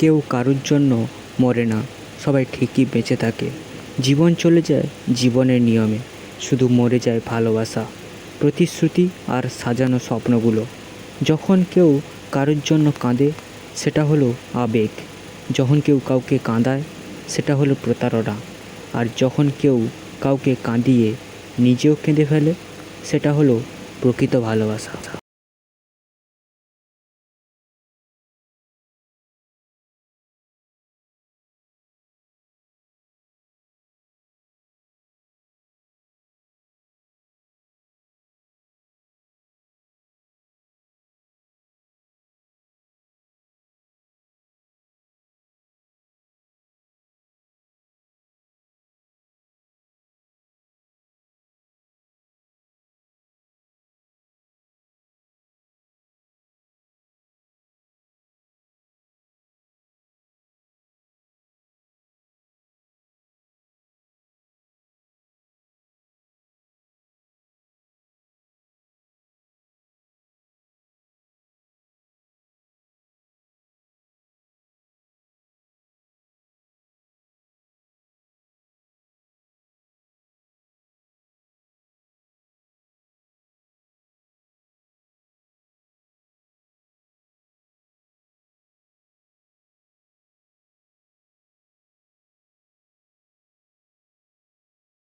কেউ কারোর জন্য মরে না, সবাই ঠিকই বেঁচে থাকে। জীবন চলে যায় জীবনের নিয়মে, শুধু মরে যায় ভালোবাসা, প্রতিশ্রুতি আর সাজানো স্বপ্নগুলো। যখন কেউ কারোর জন্য কাঁদে, সেটা হলো আবেগ। যখন কেউ কাউকে কাঁদায়, সেটা হলো প্রতারণা। আর যখন কেউ কাউকে কাঁদিয়ে নিজেও কেঁদে ফেলে, সেটা হলো প্রকৃত ভালোবাসা।